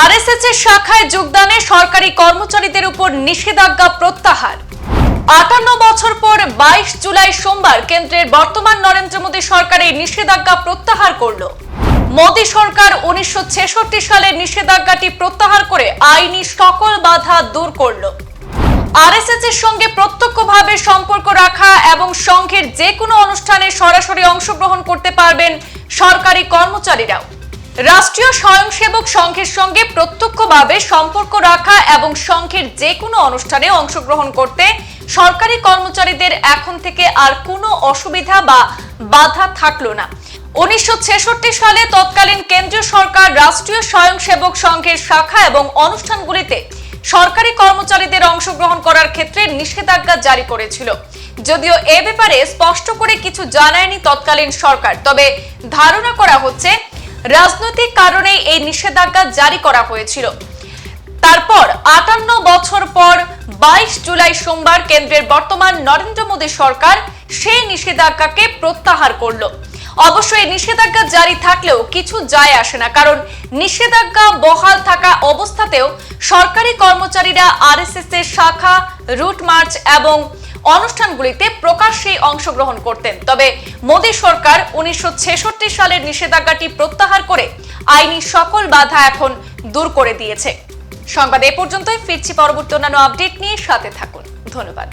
RSS এর শাখায় যোগদানে সরকারি কর্মচারীদের উপর নিষেধাজ্ঞা প্রত্যাহার। আটান্ন বছর পর বাইশ জুলাই সোমবার কেন্দ্রের বর্তমান নরেন্দ্র মোদী সরকার এই নিষেধাজ্ঞা প্রত্যাহার করল। মোদী সরকার উনিশশো সালের নিষেধাজ্ঞাটি প্রত্যাহার করে আইনি সকল বাধা দূর করল। আরএসএস এর সঙ্গে প্রত্যক্ষভাবে সম্পর্ক রাখা এবং সংঘের যে কোনো অনুষ্ঠানে সরাসরি অংশগ্রহণ করতে পারবেন সরকারি কর্মচারীরাও। রাষ্ট্রীয় স্বয়ংসেবক সংঘের সঙ্গে প্রত্যক্ষভাবে সম্পর্ক রাখা এবং সংঘের যে কোনো অনুষ্ঠানে অংশগ্রহণ করতে সরকারি কর্মচারীদের এখন থেকে আর কোনো অসুবিধা বা বাধা থাকল না। উনিশশো ছেষট্টি সালে তৎকালীন কেন্দ্রীয় সরকার রাষ্ট্রীয় স্বয়ংসেবক সংঘের শাখা এবং অনুষ্ঠানগুলিতে সরকারি কর্মচারীদের অংশগ্রহণ করার ক্ষেত্রে নিষেধাজ্ঞা জারি করেছিল। যদিও এ ব্যাপারে স্পষ্ট করে কিছু জানায়নি তৎকালীন সরকার, তবে ধারণা করা হচ্ছে রাজনৈতিক কারণেই এই নিষেধাজ্ঞা জারি করা হয়েছিল। তারপর আটান্ন বছর পর বাইশ জুলাই সোমবার কেন্দ্রের বর্তমান নরেন্দ্র মোদী সরকার সেই নিষেধাজ্ঞাকে প্রত্যাহার করল। অবশ্য এই নিষেধাজ্ঞা জারি থাকলেও কিছু যায় আসে না, কারণ নিষেধাজ্ঞা বহাল থাকা অবস্থাতেও সরকারি কর্মচারীরা আরএসএস এর শাখা, রুট মার্চ এবং অনুষ্ঠানগুলিতে প্রকাশ্যেই অংশগ্রহণ করতেন। তবে মোদী সরকার উনিশশো ছেষট্টি সালের নিষেধাজ্ঞাটি প্রত্যাহার করে আইনি সকল বাধা এখন দূর করে দিয়েছে। সংবাদ এ পর্যন্তই, ফিরছি পরবর্তী অন্যান্য আপডেট নিয়ে সাথে থাকুন। ধন্যবাদ।